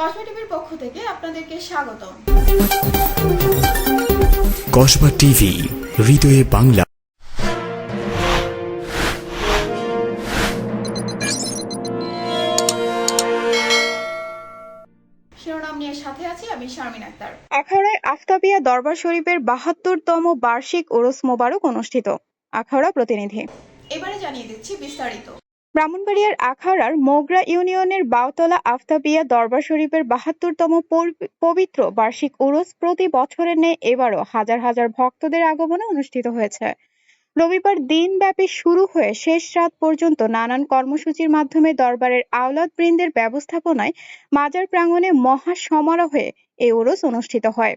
কসমা টিভির পক্ষ থেকে আপনাদেরকে স্বাগত কসবা টিভি হৃদয়ে বাংলা শিরোনাম সাথে আছি আমি শারমিন আক্তার। আখাউড়ায় আফতাবিয়া দরবার শরীফের বাহাত্তরতম বার্ষিক ওরস মোবারক অনুষ্ঠিত। আখাউড়া প্রতিনিধি। এবারে জানিয়ে দিচ্ছি বিস্তারিত। ব্রাহ্মণবাড়িয়ার আখাউড়ার মোগরা ইউনিয়নের বাউতলা আফতাবিয়া দরবার শরীফের বাহাত্তরতম পবিত্র বার্ষিক উরস প্রতি বছরের ন্যায় এবারও হাজার হাজার ভক্তদের আগমনে অনুষ্ঠিত হয়েছে। রবিবার দিনব্যাপী শুরু হয়ে শেষ রাত পর্যন্ত নানান কর্মসূচির মাধ্যমে দরবারের আওলাদ বৃন্দের ব্যবস্থাপনায় মাজার প্রাঙ্গণে মহা সমারোহে এই উরস অনুষ্ঠিত হয়।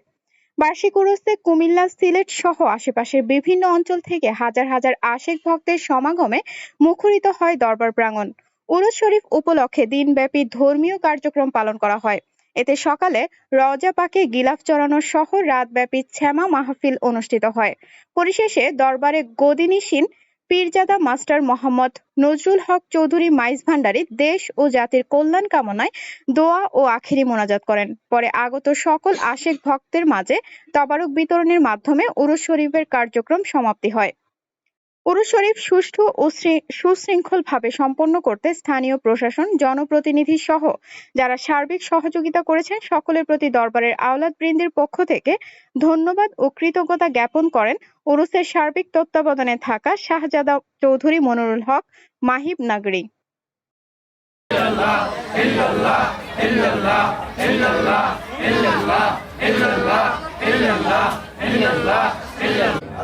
বার্ষিক উরসে কুমিল্লা, সিলেট সহ আশেপাশের বিভিন্ন অঞ্চল থেকে হাজার হাজার আশেক ভক্তের সমাগমে মুখরিত হয় দরবার প্রাঙ্গণ। উরস শরীফ উপলক্ষে দিনব্যাপী ধর্মীয় কার্যক্রম পালন করা হয়। এতে সকালে রজা পাকে গিলাফ চড়ানো সহ রাতব্যাপী ছ্যামা মাহফিল অনুষ্ঠিত হয়। পরিশেষে দরবারে গদিনিসীন পীরজাদা মাস্টার মোহাম্মদ নজরুল হক চৌধুরী মাইজ ভান্ডারী দেশ ও জাতির কল্যাণ কামনায় দোয়া ও আখেরি মোনাজাত করেন। পরে আগত সকল আশেক ভক্তের মাঝে তবারক বিতরণের মাধ্যমে উরুস শরীফের কার্যক্রম সমাপ্তি হয়। উরুস শরীফ সুষ্ঠু ও সুশৃঙ্খলভাবে সম্পন্ন করতে স্থানীয় প্রশাসন জনপ্রতিনিধি সহ যারা সার্বিক সহযোগিতা করেছেন সকলের প্রতি দরবারের আওলাদ বৃন্দের পক্ষ থেকে ধন্যবাদ ও কৃতজ্ঞতা জ্ঞাপন করেন উরুসের সার্বিক তত্ত্বাবধানে থাকা শাহজাদা চৌধুরী মনিরুল হক মাহিব নাগরী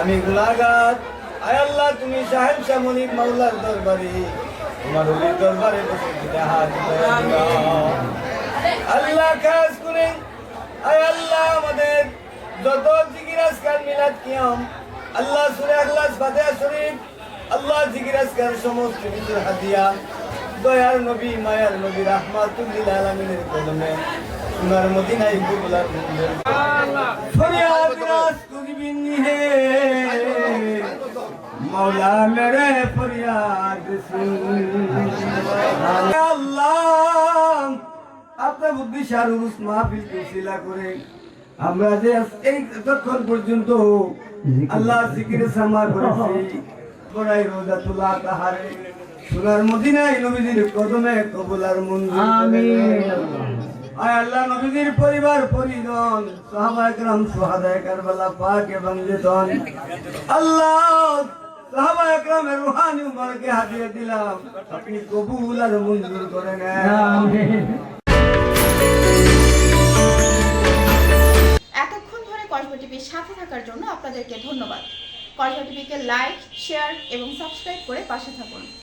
আমি গুলাগার আয় আল্লাহ, তুমি সাহেব শাহ মনির মাওলার দরবারে, তোমার অলির দরবারে। আল্লাহ খাস করে, আয় আল্লাহ আমাদের যত জিকির আজকাল মিলাদ কিয়াম আল্লাহ সুরে আল্লাহ ফাতিহা শরীফ আল্লাহ জিকির আজকাল সমস্ত কিছুর হাদিয়া দয়ার নবী মায়ার নবী রাহমাতুল্লিল আলামিনের কদমে সোনার মদিনায় কবুলার মঞ্জুর ফরিয়াদ রাস কুরবিন হে মৌলা মেরে ফরিয়াদ সুন আল্লাহ আপনার বুদ্ধি সারুস মাহফিল কুশিলা করে আমরা যে এই তখন পর্যন্ত আল্লাহ জিকির সামা করেছি বড়াই রোজাতুল্লাহ তাহারে সোনার মদিনায় নবীজির কদমে কবুলার মঞ্জুর আমিন। আয় আল্লাহ নবীজির পরিবার পরিজন সাহাবা একরাম সুহাদায়ে কারবালা পাক আল্লাহ সাহাবা একরামের রুহানি উমরকে হাদিয়া দিলাম। আপনি কবুল আর মঞ্জুর করে নেন। এতক্ষণ সাথে থাকার জন্য আপনাদেরকে ধন্যবাদ। কসবা টিভিকে লাইক শেয়ার এবং সাবস্ক্রাইব করে পাশে থাকুন।